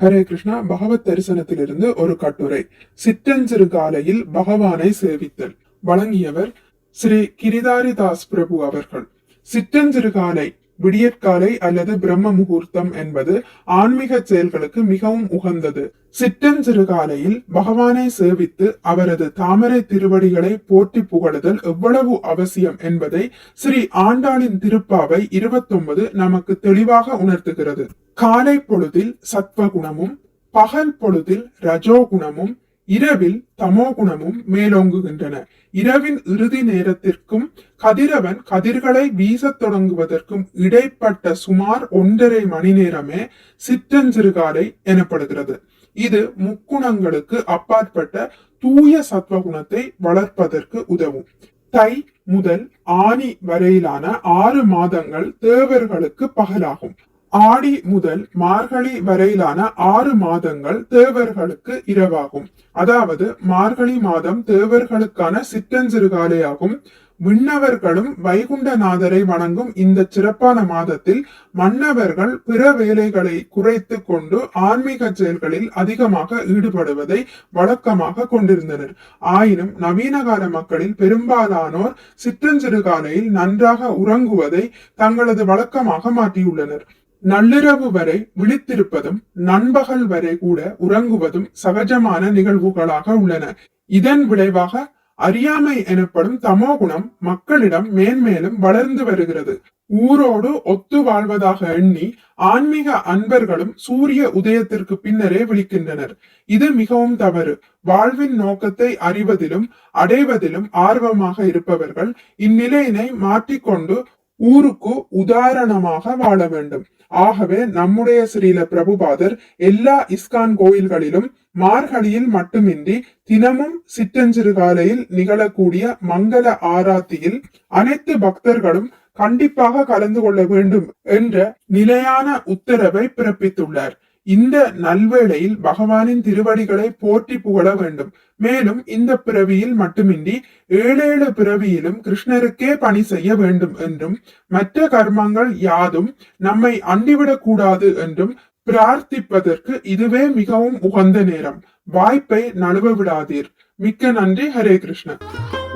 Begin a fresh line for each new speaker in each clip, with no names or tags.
ஹரே கிருஷ்ணா பகவத் தரிசனத்திலிருந்து ஒரு கட்டுரை. சிற்றஞ்சிறு காலையில் பகவானை சேவித்தல். வழங்கியவர் ஸ்ரீ கிரிதாரிதாஸ் பிரபு அவர்கள். சிற்றஞ்சிறு காலை விடியற்காலை அல்லது பிரம்ம முகூர்த்தம் என்பது ஆன்மீக செயல்களுக்கு மிகவும் உகந்தது. சிற்றஞ்சிறுகாலையில் பகவானை சேவித்து அவரது தாமரை திருவடிகளை போற்றி புகழுதல் எவ்வளவு அவசியம் என்பதை ஸ்ரீ ஆண்டாளின் திருப்பாவை இருபத்தொன்பது நமக்கு தெளிவாக உணர்த்துகிறது. காலை பொழுதில் சத்வகுணமும் பகல் பொழுதில் ரஜோகுணமும் இரவில் தமோ குணமும் மேலோங்குகின்றன. இரவின் இறுதி நேரத்திற்கும் கதிரவன் கதிர்களை வீசத் தொடங்குவதற்கும் இடைப்பட்ட சுமார் ஒன்றரை மணி நேரமே சிற்றஞ்சிறுகாலை எனப்படுகிறது. இது முக்குணங்களுக்கு அப்பாற்பட்ட தூய சத்வ குணத்தை வளர்ப்பதற்கு உதவும். தை முதல் ஆனி வரையிலான ஆறு மாதங்கள் தேவர்களுக்கு பகலாகும். ஆடி முதல் மார்கழி வரையிலான ஆறு மாதங்கள் தேவர்களுக்கு இரவாகும். அதாவது மார்கழி மாதம் தேவர்களுக்கான சிற்றஞ்சிறுகாலையாகும் விண்ணவர்களும் வைகுண்டநாதரை வணங்கும் இந்த சிறப்பான மாதத்தில் மன்னவர்கள் பிற வேலைகளை குறைத்து கொண்டு ஆன்மீக செயல்களில் அதிகமாக ஈடுபடுவதை வழக்கமாக கொண்டிருந்தனர். ஆயினும் நவீன கால மக்களில் பெரும்பாலானோர் சிற்றஞ்சிறுகாலையில் நன்றாக உறங்குவதை தங்களது வழக்கமாக மாற்றியுள்ளனர். நள்ளிரவு வரை விழித்திருப்பதும் நண்பகல் வரை கூட உறங்குவதும் சகஜமான நிகழ்வுகளாக உள்ளன. இதன் விளைவாக அறியாமை எனப்படும் தமோ குணம் மக்களிடம் மேன்மேலும் வளர்ந்து வருகிறது. ஊரோடு ஒத்து வாழ்வதாக எண்ணி ஆன்மீக அன்பர்களும் சூரிய உதயத்திற்கு பின்னரே விழிக்கின்றனர். இது மிகவும் தவறு. வாழ்வின் நோக்கத்தை அறிவதிலும் அடைவதிலும் ஆர்வமாக இருப்பவர்கள் இந்நிலையினை மாற்றிக்கொண்டு ஊருக்கு உதாரணமாக வாழ வேண்டும். ஆகவே நம்முடைய ஸ்ரீல பிரபுபாதர் எல்லா இஸ்கான் கோயில்களிலும் மார்கழியில் மட்டுமின்றி தினமும் சிற்றஞ்சிறுகாலையில் நிகழக்கூடிய மங்கள ஆராத்தியில் அனைத்து பக்தர்களும் கண்டிப்பாக கலந்து கொள்ள வேண்டும் என்ற நிலையான உத்தரவை பிறப்பித்துள்ளார். இந்த நல்வேளையில் பகவானின் திருவடிகளை போற்றி புகழ வேண்டும். மேலும் இந்த பிறவியில் மட்டுமின்றி ஏழேழு பிறவியிலும் கிருஷ்ணருக்கே பணி செய்ய வேண்டும் என்றும் மற்ற கர்மங்கள் யாதும் நம்மை அண்டிவிடக் கூடாது என்றும் பிரார்த்திப்பதற்கு இதுவே மிகவும் உகந்த நேரம். வாய்ப்பை நழுவ விடாதீர். மிக்க நன்றி. ஹரே கிருஷ்ணன்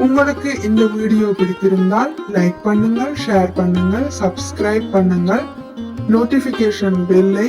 உங்களுக்கு இந்த வீடியோ பிடித்திருந்தால் லைக் பண்ணுங்கள் ஷேர் பண்ணுங்கள் சப்ஸ்கிரைப் பண்ணுங்கள். நோட்டிபிகேஷன் பெல்லை